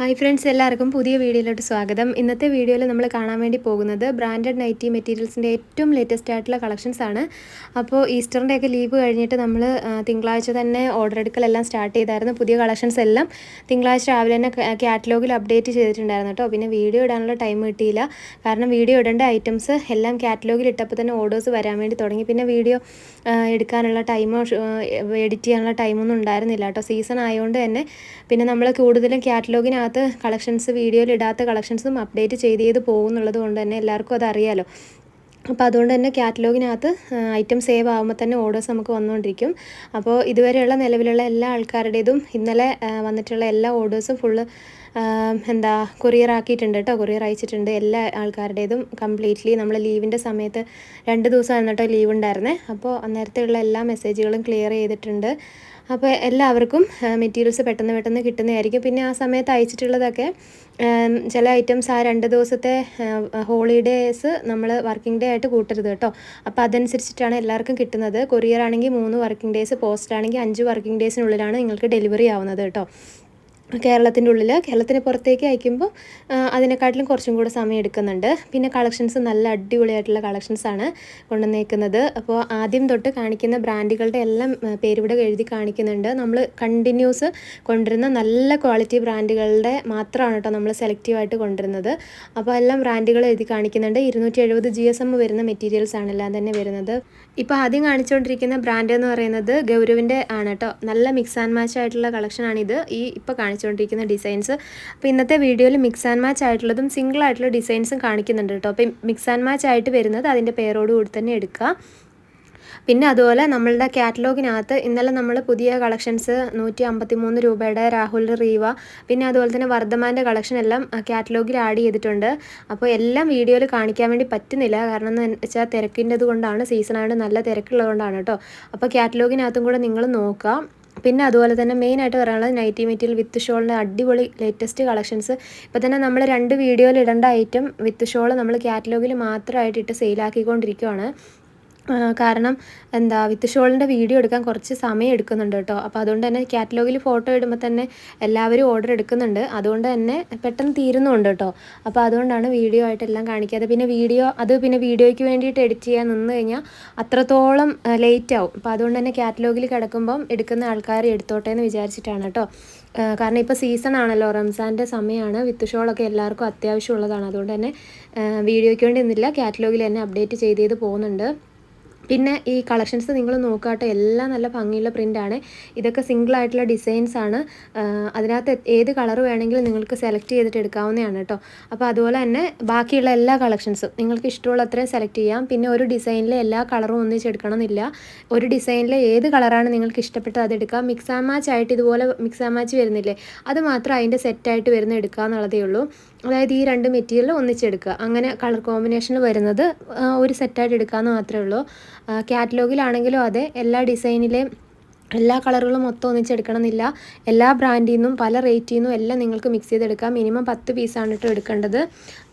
Hi friends എല്ലാവർക്കും പുതിയ വീഡിയോയിലോട്ട് സ്വാഗതം. ഇന്നത്തെ വീഡിയോയിൽ നമ്മൾ കാണാൻ വേണ്ടി പോകുന്നത് ബ്രാൻഡഡ് നൈറ്റി മെറ്റീരിയൽസിന്റെ ഏറ്റവും ലേറ്റസ്റ്റ് ആയിട്ടുള്ള കളക്ഷൻസ് ആണ്. അപ്പോൾ ഈസ്റ്ററിന്റെ ഒക്കെ ലീവ് കഴിഞ്ഞിട്ട് നമ്മൾ തിങ്കളാഴ്ച തന്നെ ഓർഡർ എടുക്കലെല്ലാം സ്റ്റാർട്ട് ചെയ്തായിരുന്നു. പുതിയ കളക്ഷൻസ് എല്ലാം തിങ്കളാഴ്ച രാവിലെ തന്നെ കാറ്റലോഗിൽ അപ്ഡേറ്റ് ചെയ്തിട്ടുണ്ടായിരുന്നു കേട്ടോ. പിന്നെ വീഡിയോ ഇടാനുള്ള ടൈം കിട്ടിയില്ല. കാരണം വീഡിയോ ഇടേണ്ട ഐറ്റംസ് എല്ലാം കാറ്റലോഗിൽ ഇട്ടപ്പോൾ തന്നെ ഓർഡേഴ്സ് വരാൻ വേണ്ടി തുടങ്ങി. പിന്നെ വീഡിയോ എടുക്കാനുള്ള ടൈമോ എഡിറ്റ് ചെയ്യാനുള്ള ടൈമൊന്നും ഉണ്ടായിരുന്നില്ല കേട്ടോ. സീസൺ ആയതുകൊണ്ട് തന്നെ. പിന്നെ നമ്മൾ കൂടുതലും കാറ്റലോഗിനകത്ത് കളക്ഷൻസ് വീഡിയോയിൽ ഇടാത്ത കളക്ഷൻസും അപ്ഡേറ്റ് ചെയ്ത് ചെയ്ത് പോകുന്നുള്ളത് കൊണ്ട് തന്നെ എല്ലാവർക്കും അത് അറിയാലോ. അപ്പോൾ അതുകൊണ്ട് തന്നെ കാറ്റലോഗിനകത്ത് ഐറ്റം സേവ് ആകുമ്പോൾ തന്നെ ഓർഡേഴ്സ് നമുക്ക് വന്നുകൊണ്ടിരിക്കും അപ്പോൾ ഇതുവരെയുള്ള നിലവിലുള്ള എല്ലാ ആൾക്കാരുടേതും ഇന്നലെ വന്നിട്ടുള്ള എല്ലാ ഓർഡേഴ്സും ഫുള്ള് എന്താ കൊറിയർ ആക്കിയിട്ടുണ്ട് കേട്ടോ കൊറിയർ അയച്ചിട്ടുണ്ട് എല്ലാ ആൾക്കാരുടേതും കംപ്ലീറ്റ്ലി നമ്മൾ ലീവിന്റെ സമയത്ത് രണ്ട് ദിവസമായിരുന്നു കേട്ടോ ലീവ് ഉണ്ടായിരുന്നേ. അപ്പോൾ നേരത്തെയുള്ള എല്ലാ മെസ്സേജുകളും ക്ലിയർ ചെയ്തിട്ടുണ്ട്. അപ്പോൾ എല്ലാവർക്കും മെറ്റീരിയൽസ് പെട്ടെന്ന് പെട്ടെന്ന് കിട്ടുന്നതായിരിക്കും. പിന്നെ ആ സമയത്ത് അയച്ചിട്ടുള്ളതൊക്കെ ചില ഐറ്റംസ് ആ രണ്ട് ദിവസത്തെ ഹോളിഡേയ്സ് നമ്മൾ വർക്കിംഗ് ഡേ ആയിട്ട് കൂട്ടരുത് കേട്ടോ. അപ്പോൾ അതനുസരിച്ചിട്ടാണ് എല്ലാവർക്കും കിട്ടുന്നത്. കൊറിയർ ആണെങ്കിൽ മൂന്ന് വർക്കിംഗ് ഡേയ്സ് പോസ്റ്റ് ആണെങ്കിൽ അഞ്ച് വർക്കിംഗ് ഡേയ്സിനുള്ളിലാണ് നിങ്ങൾക്ക് ഡെലിവറി ആവുന്നത് കേട്ടോ. കേരളത്തിന്റെ ഉള്ളിൽ കേരളത്തിന് പുറത്തേക്ക് അയക്കുമ്പോൾ അതിനെക്കാട്ടിലും കുറച്ചും കൂടെ സമയം എടുക്കുന്നുണ്ട്. പിന്നെ കളക്ഷൻസ് നല്ല അടിപൊളിയായിട്ടുള്ള കളക്ഷൻസാണ് കൊണ്ടുവന്നേക്കുന്നത്. അപ്പോൾ ആദ്യം തൊട്ട് കാണിക്കുന്ന ബ്രാൻഡുകളുടെ എല്ലാം പേരിവിടെ എഴുതി കാണിക്കുന്നുണ്ട്. നമ്മൾ കണ്ടിന്യൂസ് കൊണ്ടുവരുന്ന നല്ല ക്വാളിറ്റി ബ്രാൻഡുകളുടെ മാത്രമാണ് കേട്ടോ നമ്മൾ സെലക്റ്റീവായിട്ട് കൊണ്ടുവരുന്നത്. അപ്പോൾ എല്ലാം ബ്രാൻഡുകൾ എഴുതി കാണിക്കുന്നുണ്ട്. ഇരുന്നൂറ്റി എഴുപത് ജി എസ് എം വരുന്ന മെറ്റീരിയൽസ് ആണ് എല്ലാം തന്നെ വരുന്നത്. ഇപ്പോൾ ആദ്യം കാണിച്ചുകൊണ്ടിരിക്കുന്ന ബ്രാൻഡ് എന്ന് പറയുന്നത് ഗൗരവിന്റെ ആണ് കേട്ടോ. നല്ല മിക്സ് ആൻഡ് മാച്ച് ആയിട്ടുള്ള കളക്ഷനാണിത്. ഈ ഇപ്പോൾ കാണിച്ചു കാണിച്ചുകൊണ്ടിരിക്കുന്ന ഡിസൈൻസ് അപ്പോൾ ഇന്നത്തെ വീഡിയോയിൽ മിക്സ് ആൻഡ് മാച്ച് ആയിട്ടുള്ളതും സിംഗിൾ ആയിട്ടുള്ള ഡിസൈൻസും കാണിക്കുന്നുണ്ട് കേട്ടോ. അപ്പോൾ മിക്സ് ആൻഡ് മാച്ച് ആയിട്ട് വരുന്നത് അതിന്റെ പേരോട് കൂടി തന്നെ എടുക്കുക. പിന്നെ അതുപോലെ നമ്മളുടെ കാറ്റലോഗിനകത്ത് ഇന്നലെ നമ്മൾ പുതിയ കളക്ഷൻസ് നൂറ്റി അമ്പത്തി മൂന്ന് രൂപയുടെ രാഹുൽ റീവ പിന്നെ അതുപോലെ തന്നെ വർദ്ധമാന്റെ കളക്ഷൻ എല്ലാം കാറ്റലോഗിൽ ആഡ് ചെയ്തിട്ടുണ്ട്. അപ്പോൾ എല്ലാം വീഡിയോയിൽ കാണിക്കാൻ വേണ്ടി പറ്റുന്നില്ല. കാരണം എന്ന് വെച്ചാൽ തിരക്കിന്റെത് കൊണ്ടാണ് സീസണായിട്ട് നല്ല തിരക്കുള്ളതുകൊണ്ടാണ് കേട്ടോ. അപ്പോൾ കാറ്റലോഗിനകത്തും കൂടെ നിങ്ങൾ നോക്കുക. പിന്നെ അതുപോലെ തന്നെ മെയിനായിട്ട് പറയാനുള്ളത് നൈറ്റി മെറ്റീരിയൽ വിത്ത് ഷോളിന്റെ അടിപൊളി ലേറ്റസ്റ്റ് കളക്ഷൻസ് ഇപ്പോൾ തന്നെ നമ്മൾ രണ്ട് വീഡിയോയിൽ ഇടേണ്ട ഐറ്റം വിത്ത് ഷോൾ നമ്മൾ കാറ്റലോഗിൽ മാത്രമായിട്ട് ഇട്ട് സെയിലാക്കിക്കൊണ്ടിരിക്കുകയാണ് കാരണം എന്താ വിത്ത് ഷോളിന്റെ വീഡിയോ എടുക്കാൻ കുറച്ച് സമയം എടുക്കുന്നുണ്ട് കേട്ടോ. അപ്പോൾ അതുകൊണ്ട് തന്നെ കാറ്റലോഗിൽ ഫോട്ടോ ഇടുമ്പോൾ തന്നെ എല്ലാവരും ഓർഡർ എടുക്കുന്നുണ്ട്. അതുകൊണ്ട് തന്നെ പെട്ടെന്ന് തീരുന്നുണ്ട് കേട്ടോ. അപ്പോൾ അതുകൊണ്ടാണ് വീഡിയോ ആയിട്ടെല്ലാം കാണിക്കാതെ. പിന്നെ വീഡിയോ അത് പിന്നെ വീഡിയോയ്ക്ക് വേണ്ടിയിട്ട് എഡിറ്റ് ചെയ്യാൻ നിന്ന് കഴിഞ്ഞാൽ അത്രത്തോളം ലേറ്റ് ആവും. അപ്പോൾ അതുകൊണ്ട് തന്നെ കാറ്റലോഗിൽ കിടക്കുമ്പം എടുക്കുന്ന ആൾക്കാർ എടുത്തോട്ടെ എന്ന് വിചാരിച്ചിട്ടാണ് കേട്ടോ. കാരണം ഇപ്പോൾ സീസൺ ആണല്ലോ. റംസാന്റെ സമയമാണ് വിത്ത് ഷോളൊക്കെ എല്ലാവർക്കും അത്യാവശ്യമുള്ളതാണ്. അതുകൊണ്ട് തന്നെ വീഡിയോയ്ക്ക് വേണ്ടി നിന്നില്ല. കാറ്റലോഗിൽ തന്നെ അപ്ഡേറ്റ് ചെയ്ത് ചെയ്ത് പോകുന്നുണ്ട്. പിന്നെ ഈ കളക്ഷൻസ് നിങ്ങൾ നോക്കാട്ടെ എല്ലാം നല്ല ഭംഗിയുള്ള പ്രിന്റാണ് ഇതൊക്കെ സിംഗിൾ ആയിട്ടുള്ള ഡിസൈൻസ് ആണ്. അതിനകത്ത് ഏത് കളർ വേണമെങ്കിലും നിങ്ങൾക്ക് സെലക്ട് ചെയ്തിട്ട് എടുക്കാവുന്നതാണ് കേട്ടോ. അപ്പോൾ അതുപോലെ തന്നെ ബാക്കിയുള്ള എല്ലാ കളക്ഷൻസും നിങ്ങൾക്ക് ഇഷ്ടമുള്ള അത്രയും സെലക്ട് ചെയ്യാം. പിന്നെ ഒരു ഡിസൈനിലെ എല്ലാ കളറും ഒന്നിച്ചെടുക്കണം എന്നില്ല ഒരു ഡിസൈനിലെ ഏത് കളറാണ് നിങ്ങൾക്ക് ഇഷ്ടപ്പെട്ടത് അത് എടുക്കാം. മിക്സ് ആൻഡ് മാച്ച് ആയിട്ട് ഇതുപോലെ മിക്സ് ആൻഡ് മാച്ച് വരുന്നില്ലേ അത് മാത്രം അതിന്റെ സെറ്റായിട്ട് വരുന്ന എടുക്കുക എന്നുള്ളതേ ഉള്ളൂ. അതായത് ഈ രണ്ട് മെറ്റീരിയൽ ഒന്നിച്ചെടുക്കുക. അങ്ങനെ കളർ കോമ്പിനേഷനിൽ വരുന്നത് ഒരു സെറ്റായിട്ട് എടുക്കാമെന്ന് മാത്രമേ ഉള്ളൂ. കാറ്റലോഗിലാണെങ്കിലും അതെ എല്ലാ ഡിസൈനിലെയും എല്ലാ കളറുകളും മൊത്തം ഒന്നിച്ചെടുക്കണം എന്നില്ല എല്ലാ ബ്രാൻഡിൽ നിന്നും പല റേറ്റിൽ നിന്നും എല്ലാം നിങ്ങൾക്ക് മിക്സ് ചെയ്തെടുക്കാം. മിനിമം പത്ത് പീസാണ് കേട്ടോ എടുക്കേണ്ടത്.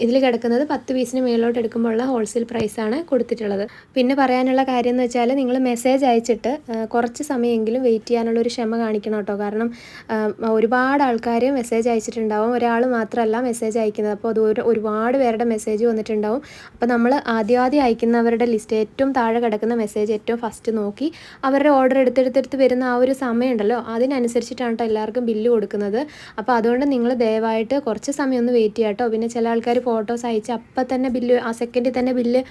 ഇതിൽ കിടക്കുന്നത് പത്ത് പീസിന് മേലോട്ട് എടുക്കുമ്പോഴുള്ള ഹോൾസെയിൽ പ്രൈസാണ് കൊടുത്തിട്ടുള്ളത്. പിന്നെ പറയാനുള്ള കാര്യം എന്ന് വെച്ചാൽ നിങ്ങൾ മെസ്സേജ് അയച്ചിട്ട് കുറച്ച് സമയമെങ്കിലും വെയിറ്റ് ചെയ്യാനുള്ള ഒരു ക്ഷമ കാണിക്കണം കേട്ടോ കാരണം ഒരുപാട് ആൾക്കാർ മെസ്സേജ് അയച്ചിട്ടുണ്ടാവും. ഒരാൾ മാത്രമല്ല മെസ്സേജ് അയക്കുന്നത്. അപ്പോൾ അത് ഒരുപാട് പേരുടെ മെസ്സേജ് വന്നിട്ടുണ്ടാവും. അപ്പോൾ നമ്മൾ ആദ്യം ആദ്യം അയക്കുന്നവരുടെ ലിസ്റ്റ് ഏറ്റവും താഴെ കിടക്കുന്ന മെസ്സേജ് ഏറ്റവും ഫസ്റ്റ് നോക്കി അവരുടെ ഓർഡർ എടുത്തെടുത്തെടുത്ത് വരുന്ന ആ ഒരു സമയമുണ്ടല്ലോ അതിനനുസരിച്ചിട്ടാണ് കേട്ടോ എല്ലാവർക്കും ബില്ല് കൊടുക്കുന്നത്. അപ്പോൾ അതുകൊണ്ട് നിങ്ങൾ ദയവായിട്ട് കുറച്ച് സമയം ഒന്ന് വെയിറ്റ് ചെയ്യാം കേട്ടോ പിന്നെ ചില ആൾക്കാർ ഫോട്ടോസ് അയച്ച് അപ്പം തന്നെ ബില്ല് ആ സെക്കൻഡിൽ തന്നെ ബില്ല്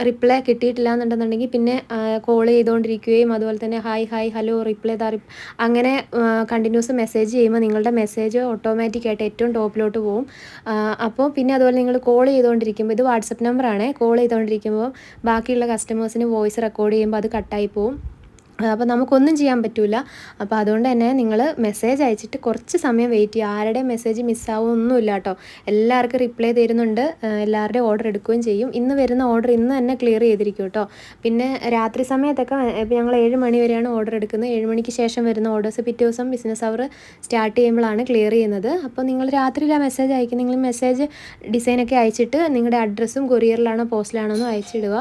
റിപ്ലൈ കിട്ടിയിട്ടില്ല എന്നുണ്ടെന്നുണ്ടെങ്കിൽ പിന്നെ കോൾ ചെയ്തുകൊണ്ടിരിക്കുകയും അതുപോലെ തന്നെ ഹായ് ഹായ് ഹലോ റിപ്ലൈ ദാ അങ്ങനെ കണ്ടിന്യൂസ് മെസ്സേജ് ചെയ്യുമ്പോൾ നിങ്ങളുടെ മെസ്സേജ് ഓട്ടോമാറ്റിക്കായിട്ട് ഏറ്റവും ടോപ്പിലോട്ട് പോകും അപ്പോൾ പിന്നെ അതുപോലെ നിങ്ങൾ കോൾ ചെയ്തുകൊണ്ടിരിക്കുമ്പോൾ ഇത് വാട്സപ്പ് നമ്പറാണ് കോൾ ചെയ്തുകൊണ്ടിരിക്കുമ്പോൾ ബാക്കിയുള്ള കസ്റ്റമേഴ്സിന് വോയിസ് റെക്കോർഡ് ചെയ്യുമ്പോൾ അത് കട്ടായി പോകും അപ്പോൾ നമുക്കൊന്നും ചെയ്യാൻ പറ്റില്ല അപ്പോൾ അതുകൊണ്ട് തന്നെ നിങ്ങൾ മെസ്സേജ് അയച്ചിട്ട് കുറച്ച് സമയം വെയിറ്റ് ചെയ്യുക. ആരുടെയും മെസ്സേജ് മിസ്സാവുമൊന്നുമില്ല കേട്ടോ. എല്ലാവർക്കും റിപ്ലൈ തരുന്നുണ്ട്. എല്ലാവരുടെയും ഓർഡർ എടുക്കുകയും ചെയ്യും. ഇന്ന് വരുന്ന ഓർഡർ ഇന്ന് തന്നെ ക്ലിയർ ചെയ്തിരിക്കും കേട്ടോ. പിന്നെ രാത്രി സമയത്തൊക്കെ ഇപ്പോൾ ഞങ്ങൾ ഏഴ് മണി വരെയാണ് ഓർഡർ എടുക്കുന്നത്. ഏഴ് മണിക്ക് ശേഷം വരുന്ന ഓർഡേഴ്സ് പിറ്റേ ദിവസം ബിസിനസ് അവർ സ്റ്റാർട്ട് ചെയ്യുമ്പോഴാണ് ക്ലിയർ ചെയ്യുന്നത്. അപ്പോൾ നിങ്ങൾ രാത്രിയിൽ ആ മെസ്സേജ് അയക്കും നിങ്ങൾ മെസ്സേജ് ഡിസൈനൊക്കെ അയച്ചിട്ട് നിങ്ങളുടെ അഡ്രസ്സും കൊറിയറിലാണോ പോസ്റ്റിലാണോ എന്ന് അയച്ചിടുക.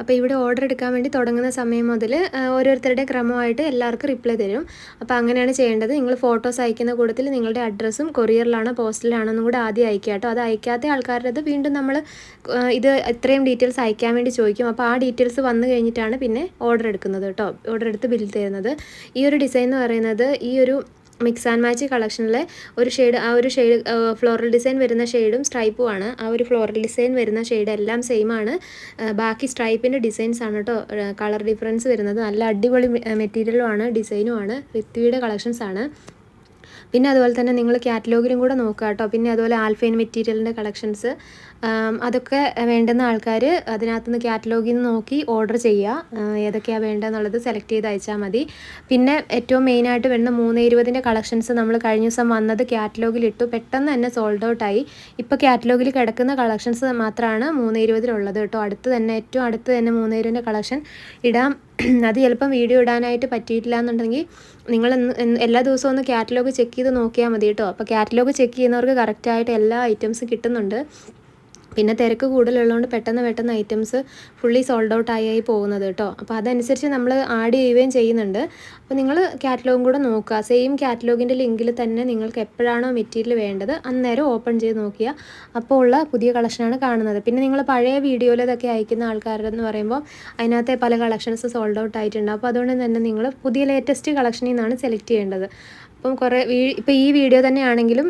അപ്പോൾ ഇവിടെ ഓർഡർ എടുക്കാൻ വേണ്ടി തുടങ്ങുന്ന സമയം മുതൽ ഓരോരുത്തരുടെ ക്രമമായിട്ട് എല്ലാവർക്കും റിപ്ലൈ തരും. അപ്പോൾ അങ്ങനെയാണ് ചെയ്യേണ്ടത്. നിങ്ങൾ ഫോട്ടോസ് അയക്കുന്ന കൂട്ടത്തിൽ നിങ്ങളുടെ അഡ്രസ്സും കൊറിയറിലാണോ പോസ്റ്റിലാണെന്നും കൂടെ ആദ്യം അയക്കുക കേട്ടോ. അത് അയക്കാത്ത ആൾക്കാരുടെ വീണ്ടും നമ്മൾ ഇത് എത്രയും ഡീറ്റെയിൽസ് അയക്കാൻ വേണ്ടി ചോദിക്കും. അപ്പോൾ ആ ഡീറ്റെയിൽസ് വന്നു കഴിഞ്ഞിട്ടാണ് പിന്നെ ഓർഡർ എടുക്കുന്നത് കേട്ടോ. ഓർഡർ എടുത്ത് ബിൽ തരുന്നത്. ഈ ഒരു ഡിസൈൻ എന്ന് പറയുന്നത് ഈ ഒരു മിക്സ് ആൻഡ് മാച്ച് കളക്ഷനിലെ ഒരു ഷെയ്ഡ് ആ ഒരു ഷെയ്ഡ് ഫ്ലോറൽ ഡിസൈൻ വരുന്ന ഷെയ്ഡും സ്ട്രൈപ്പും ആണ്. ആ ഒരു ഫ്ലോറൽ ഡിസൈൻ വരുന്ന ഷെയ്ഡ് എല്ലാം സെയിം ആണ്. ബാക്കി സ്ട്രൈപ്പിന്റെ ഡിസൈൻസ് ആണ് കേട്ടോ കളർ ഡിഫറൻസ് വരുന്നത്. നല്ല അടിപൊളി മെറ്റീരിയലും ആണ് ഡിസൈനും ആണ് ഋത്വിയുടെ കളക്ഷൻസ് ആണ്. പിന്നെ അതുപോലെ തന്നെ നിങ്ങൾ കാറ്റലോഗിലും കൂടെ നോക്കുക കേട്ടോ. പിന്നെ അതുപോലെ ആൽഫൈൻ മെറ്റീരിയലിന്റെ കളക്ഷൻസ്. അതൊക്കെ വേണ്ടുന്ന ആൾക്കാർ അതിനകത്ത് നിന്ന് കാറ്റലോഗിൽ നിന്ന് നോക്കി ഓർഡർ ചെയ്യുക. ഏതൊക്കെയാണ് വേണ്ടതെന്നുള്ളത് സെലക്ട് ചെയ്ത് അയച്ചാൽ മതി. പിന്നെ ഏറ്റവും മെയിനായിട്ട് വരുന്ന മൂന്ന് ഇരുപതിന്റെ കളക്ഷൻസ് നമ്മൾ കഴിഞ്ഞ ദിവസം വന്നത് കാറ്റലോഗിൽ ഇട്ടു പെട്ടെന്ന് തന്നെ സോൾഡ് ഔട്ടായി ഇപ്പോൾ കാറ്റലോഗിൽ കിടക്കുന്ന കളക്ഷൻസ് മാത്രമാണ് മൂന്ന് ഇരുപതിലുള്ളത് കേട്ടോ. അടുത്ത് തന്നെ ഏറ്റവും അടുത്ത് തന്നെ മൂന്ന് ഇരുപതിന്റെ കളക്ഷൻ ഇടാം. അത് ചിലപ്പം വീഡിയോ ഇടാനായിട്ട് പറ്റിയിട്ടില്ല എന്നുണ്ടെങ്കിൽ നിങ്ങൾ എല്ലാ ദിവസവും ഒന്ന് കാറ്റലോഗ് ചെക്ക് ചെയ്ത് നോക്കിയാൽ മതി കേട്ടോ. അപ്പോൾ കാറ്റലോഗ് ചെക്ക് ചെയ്യുന്നവർക്ക് കറക്റ്റായിട്ട് എല്ലാ ഐറ്റംസും കിട്ടുന്നുണ്ട്. പിന്നെ തിരക്ക് കൂടുതലുള്ളതുകൊണ്ട് പെട്ടെന്ന് പെട്ടെന്ന് ഐറ്റംസ് ഫുള്ളി സോൾഡ് ഔട്ട് ആയി പോകുന്നത് കേട്ടോ അപ്പോൾ അതനുസരിച്ച് നമ്മൾ ആഡ് ചെയ്യുകയും ചെയ്യുന്നുണ്ട്. അപ്പോൾ നിങ്ങൾ കാറ്റലോഗും കൂടെ നോക്കുക. സെയിം കാറ്റലോഗിന്റെ ലിങ്കിൽ തന്നെ നിങ്ങൾക്ക് എപ്പോഴാണോ മെറ്റീരിയൽ വേണ്ടത് അന്നേരം ഓപ്പൺ ചെയ്ത് നോക്കിയാൽ അപ്പോൾ ഉള്ള പുതിയ കളക്ഷനാണ് കാണുന്നത്. പിന്നെ നിങ്ങൾ പഴയ വീഡിയോയിലതൊക്കെ അയക്കുന്ന ആൾക്കാരെന്ന് പറയുമ്പോൾ അതിനകത്തെ പല കളക്ഷൻസ് സോൾഡ് ഔട്ട് ആയിട്ടുണ്ട്. അപ്പോൾ അതുകൊണ്ട് തന്നെ നിങ്ങൾ പുതിയ ലേറ്റസ്റ്റ് കളക്ഷനിൽ നിന്നാണ് സെലക്ട് ചെയ്യേണ്ടത്. അപ്പം കുറേ ഇപ്പോൾ ഈ വീഡിയോ തന്നെയാണെങ്കിലും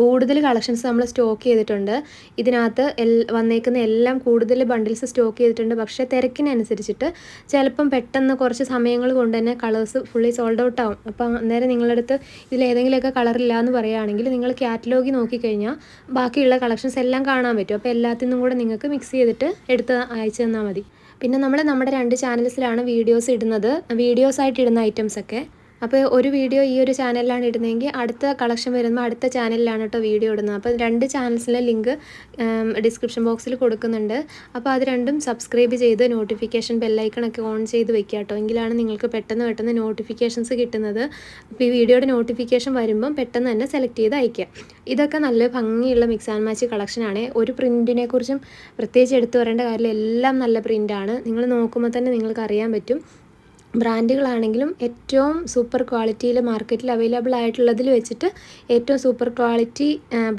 കൂടുതൽ കളക്ഷൻസ് നമ്മൾ സ്റ്റോക്ക് ചെയ്തിട്ടുണ്ട്. ഇതിനകത്ത് എൽ വന്നേക്കുന്ന എല്ലാം കൂടുതൽ ബണ്ടിൽസ് സ്റ്റോക്ക് ചെയ്തിട്ടുണ്ട്. പക്ഷേ തിരക്കിനനുസരിച്ചിട്ട് ചിലപ്പം പെട്ടെന്ന് കുറച്ച് സമയങ്ങൾ കൊണ്ട് തന്നെ കളേഴ്സ് ഫുള്ളി സോൾഡ് ഔട്ട് ആവും. അപ്പം അന്നേരം നിങ്ങളുടെ അടുത്ത് ഇതിലേതെങ്കിലുമൊക്കെ കളർ കളറില്ല എന്ന് പറയുകയാണെങ്കിൽ നിങ്ങൾ കാറ്റലോഗി നോക്കിക്കഴിഞ്ഞാൽ ബാക്കിയുള്ള കളക്ഷൻസ് എല്ലാം കാണാൻ പറ്റും. അപ്പോൾ എല്ലാത്തിനും കൂടെ നിങ്ങൾക്ക് മിക്സ് ചെയ്തിട്ട് എടുത്ത് അയച്ചു തന്നാൽ മതി. പിന്നെ നമ്മൾ നമ്മുടെ രണ്ട് ചാനൽസിലാണ് വീഡിയോസ് ഇടുന്നത്. വീഡിയോസായിട്ട് ഇടുന്ന ഐറ്റംസ് ഒക്കെ അപ്പോൾ ഒരു വീഡിയോ ഈ ഒരു ചാനലിലാണ് ഇടുന്നതെങ്കിൽ അടുത്ത കളക്ഷൻ വരുമ്പോൾ അടുത്ത ചാനലിലാണ് കേട്ടോ വീഡിയോ ഇടുന്നത്. അപ്പോൾ രണ്ട് ചാനൽസിലെ ലിങ്ക് ഡിസ്ക്രിപ്ഷൻ ബോക്സിൽ കൊടുക്കുന്നുണ്ട്. അപ്പോൾ അത് രണ്ടും സബ്സ്ക്രൈബ് ചെയ്ത് നോട്ടിഫിക്കേഷൻ ബെല്ലൈക്കണൊക്കെ ഓൺ ചെയ്ത് വെക്കുക കേട്ടോ. എങ്കിലാണ് നിങ്ങൾക്ക് പെട്ടെന്ന് പെട്ടെന്ന് നോട്ടിഫിക്കേഷൻസ് കിട്ടുന്നത്. അപ്പോൾ ഈ വീഡിയോയുടെ നോട്ടിഫിക്കേഷൻ വരുമ്പം പെട്ടെന്ന് തന്നെ സെലക്ട് ചെയ്ത് അയയ്ക്കുക. ഇതൊക്കെ നല്ല ഭംഗിയുള്ള മിക്സ് ആൻഡ് മാച്ച് കളക്ഷനാണ് ഒരു പ്രിന്റിനെ കുറിച്ചും പ്രത്യേകിച്ച് എടുത്തു പറയേണ്ട കാര്യം എല്ലാം നല്ല പ്രിന്റാണ് നിങ്ങൾ നോക്കുമ്പോൾ തന്നെ നിങ്ങൾക്ക് അറിയാൻ പറ്റും. ബ്രാൻഡുകളാണെങ്കിലും ഏറ്റവും സൂപ്പർ ക്വാളിറ്റിയിൽ മാർക്കറ്റിൽ അവൈലബിൾ ആയിട്ടുള്ളതിൽ വെച്ചിട്ട് ഏറ്റവും സൂപ്പർ ക്വാളിറ്റി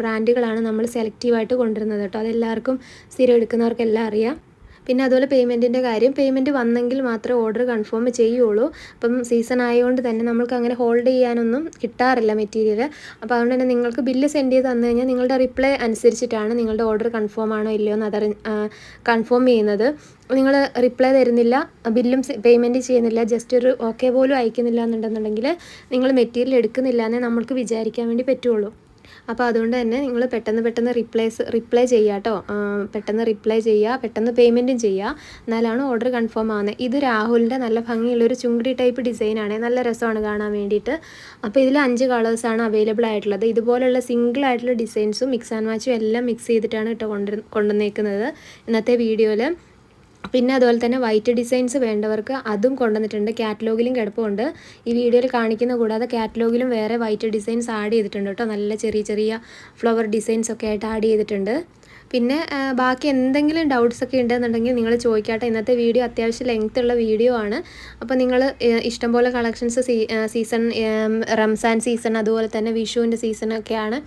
ബ്രാൻഡുകളാണ് നമ്മൾ സെലക്റ്റീവായിട്ട് കൊണ്ടുവരുന്നത് കേട്ടോ. അതെല്ലാവർക്കും സ്ഥിരം എടുക്കുന്നവർക്കെല്ലാം അറിയാം. പിന്നെ അതുപോലെ പേയ്മെന്റിന്റെ കാര്യം. പേയ്മെന്റ് വന്നെങ്കിൽ മാത്രമേ ഓർഡർ കൺഫേം ചെയ്യുള്ളൂ. അപ്പം സീസൺ ആയതുകൊണ്ട് തന്നെ നമ്മൾക്ക് അങ്ങനെ ഹോൾഡ് ചെയ്യാനൊന്നും കിട്ടാറില്ല മെറ്റീരിയൽ അപ്പോൾ അതുകൊണ്ട് തന്നെ നിങ്ങൾക്ക് ബില്ല് സെൻഡ് ചെയ്ത് തന്നു കഴിഞ്ഞാൽ നിങ്ങളുടെ റിപ്ലൈ അനുസരിച്ചിട്ടാണ് നിങ്ങളുടെ ഓർഡർ കൺഫേം ആണോ ഇല്ലയോ എന്ന് അതറി കൺഫേം ചെയ്യുന്നത്. നിങ്ങൾ റിപ്ലൈ തരുന്നില്ല ബില്ലും പേയ്മെന്റ് ചെയ്യുന്നില്ല ജസ്റ്റ് ഒരു ഓക്കെ പോലും അയക്കുന്നില്ല എന്നുണ്ടെന്നുണ്ടെങ്കിൽ നിങ്ങൾ മെറ്റീരിയൽ എടുക്കുന്നില്ല എന്നേ നമ്മൾക്ക് വിചാരിക്കാൻ വേണ്ടി പറ്റുള്ളൂ. അപ്പോൾ അതുകൊണ്ട് തന്നെ നിങ്ങൾ പെട്ടെന്ന് പെട്ടെന്ന് റിപ്ലൈസ് റിപ്ലൈ ചെയ്യുക കേട്ടോ പെട്ടെന്ന് റിപ്ലൈ ചെയ്യുക പെട്ടെന്ന് പേയ്മെന്റും ചെയ്യുക എന്നാലാണ് ഓർഡർ കൺഫേം ആവുന്നത് ഇത് രാഹുലിന്റെ നല്ല ഭംഗിയുള്ളൊരു ചുങ്കടി ടൈപ്പ് ഡിസൈനാണ് നല്ല രസമാണ് കാണാൻ വേണ്ടിയിട്ട്. അപ്പോൾ ഇതിൽ അഞ്ച് കളേഴ്സാണ് അവൈലബിൾ ആയിട്ടുള്ളത്. ഇതുപോലുള്ള സിംഗിൾ ആയിട്ടുള്ള ഡിസൈൻസും മിക്സ് ആൻഡ് മാച്ചും എല്ലാം മിക്സ് ചെയ്തിട്ടാണ് കേട്ടോ കൊണ്ടു കൊണ്ടുവന്നേക്കുന്നത്. ഇന്നത്തെ വീഡിയോയിൽ പിന്നെ അതുപോലെ തന്നെ വൈറ്റ് ഡിസൈൻസ് വേണ്ടവർക്ക് അതും കൊണ്ടുവന്നിട്ടുണ്ട്. കാറ്റലോഗിലും കിടപ്പുണ്ട്. ഈ വീഡിയോയിൽ കാണിക്കുന്ന കൂടാതെ കാറ്റലോഗിലും വേറെ വൈറ്റ് ഡിസൈൻസ് ആഡ് ചെയ്തിട്ടുണ്ട് കേട്ടോ. നല്ല ചെറിയ ചെറിയ ഫ്ലവർ ഡിസൈൻസ് ഒക്കെ ആയിട്ട് ആഡ് ചെയ്തിട്ടുണ്ട്. പിന്നെ ബാക്കി എന്തെങ്കിലും ഡൗട്ട്സ് ഒക്കെ ഉണ്ടെന്നുണ്ടെങ്കിൽ നിങ്ങൾ ചോദിക്കാട്ടെ. ഇന്നത്തെ വീഡിയോ അത്യാവശ്യം ലെങ്ത് ഉള്ള വീഡിയോ ആണ്. അപ്പോൾ നിങ്ങൾ ഇഷ്ടംപോലെ കളക്ഷൻസ് സീസൺ റംസാൻ സീസൺ അതുപോലെ തന്നെ വിഷുവിന്റെ സീസണൊക്കെയാണ്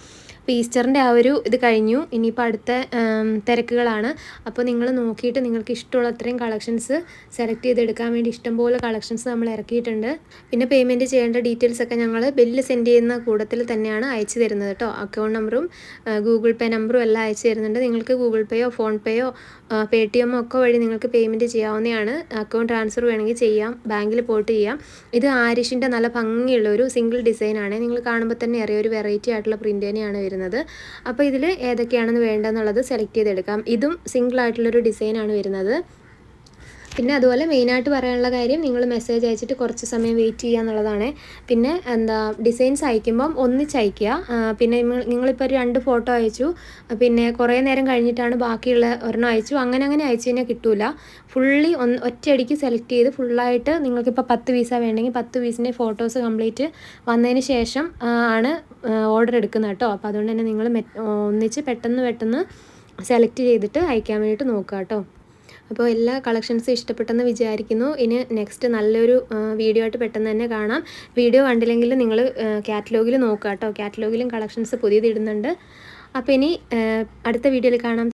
അപ്പോൾ ഈസ്റ്ററിന്റെ ആ ഒരു ഇത് കഴിഞ്ഞു. ഇനിയിപ്പോൾ അടുത്ത തിരക്കുകളാണ്. അപ്പോൾ നിങ്ങൾ നോക്കിയിട്ട് നിങ്ങൾക്ക് ഇഷ്ടമുള്ള അത്രയും കളക്ഷൻസ് സെലക്ട് ചെയ്തെടുക്കാൻ വേണ്ടി ഇഷ്ടംപോലെ കളക്ഷൻസ് നമ്മൾ ഇറക്കിയിട്ടുണ്ട്. പിന്നെ പേയ്മെന്റ് ചെയ്യേണ്ട ഡീറ്റെയിൽസ് ഒക്കെ ഞങ്ങൾ ബില്ല് സെൻഡ് ചെയ്യുന്ന കൂടത്തിൽ തന്നെയാണ് അയച്ചു തരുന്നത് കേട്ടോ. അക്കൗണ്ട് നമ്പറും ഗൂഗിൾ പേ നമ്പറും എല്ലാം അയച്ചു തരുന്നുണ്ട്. നിങ്ങൾക്ക് ഗൂഗിൾ പേയോ ഫോൺ പേയോ പേ ടി എം ഒക്കെ വഴി നിങ്ങൾക്ക് പേയ്മെന്റ് ചെയ്യാവുന്നതാണ്. അക്കൗണ്ട് ട്രാൻസ്ഫർ വേണമെങ്കിൽ ചെയ്യാം. ബാങ്കിൽ പോയിട്ട് ചെയ്യാം. ഇത് ആരിഷിന്റെ നല്ല ഭംഗിയുള്ള ഒരു സിംഗിൾ ഡിസൈനാണ് നിങ്ങൾ കാണുമ്പോൾ തന്നെ അറിയാം ഒരു വെറൈറ്റി ആയിട്ടുള്ള പ്രിന്റ് തന്നെയാണ് വരുന്നത്. അപ്പോൾ ഇതിൽ ഏതൊക്കെയാണെന്ന് വേണ്ടതെന്നുള്ളത് സെലക്ട് ചെയ്തെടുക്കാം. ഇതും സിംഗിൾ ആയിട്ടുള്ളൊരു ഡിസൈനാണ് വരുന്നത്. പിന്നെ അതുപോലെ മെയിനായിട്ട് പറയാനുള്ള കാര്യം നിങ്ങൾ മെസ്സേജ് അയച്ചിട്ട് കുറച്ച് സമയം വെയിറ്റ് ചെയ്യുക എന്നുള്ളതാണ്. പിന്നെ എന്താ ഡിസൈൻസ് അയക്കുമ്പം ഒന്നിച്ച് അയക്കുക. പിന്നെ നിങ്ങളിപ്പോൾ ഒരു രണ്ട് ഫോട്ടോ അയച്ചു. പിന്നെ കുറേ നേരം കഴിഞ്ഞിട്ടാണ് ബാക്കിയുള്ള ഒരെണ്ണം അയച്ചു. അങ്ങനെ അങ്ങനെ അയച്ചു കഴിഞ്ഞാൽ കിട്ടില്ല ഫുള്ളി ഒന്ന് ഒറ്റയടിക്ക് സെലക്ട് ചെയ്ത് ഫുള്ളായിട്ട് നിങ്ങൾക്കിപ്പോൾ പത്ത് പീസ വേണമെങ്കിൽ പത്ത് പീസിന്റെ ഫോട്ടോസ് കംപ്ലീറ്റ് വന്നതിന് ശേഷം ആണ് ഓർഡർ എടുക്കുന്നത് കേട്ടോ. അപ്പോൾ അതുകൊണ്ട് തന്നെ നിങ്ങൾ ഒന്നിച്ച് പെട്ടെന്ന് പെട്ടെന്ന് സെലക്ട് ചെയ്തിട്ട് അയക്കാൻ വേണ്ടിയിട്ട് നോക്കുക കേട്ടോ. അപ്പോൾ എല്ലാ കളക്ഷൻസും ഇഷ്ടപ്പെട്ടെന്ന് വിചാരിക്കുന്നു. ഇനി നെക്സ്റ്റ് നല്ലൊരു വീഡിയോ ആയിട്ട് പെട്ടെന്ന് തന്നെ കാണാം. വീഡിയോ കണ്ടില്ലെങ്കിൽ നിങ്ങൾ കാറ്റലോഗിൽ നോക്കുക കേട്ടോ. കാറ്റലോഗിലും കളക്ഷൻസ് പുതിയത് ഇടുന്നുണ്ട്. അപ്പോൾ ഇനി അടുത്ത വീഡിയോയിൽ കാണാം.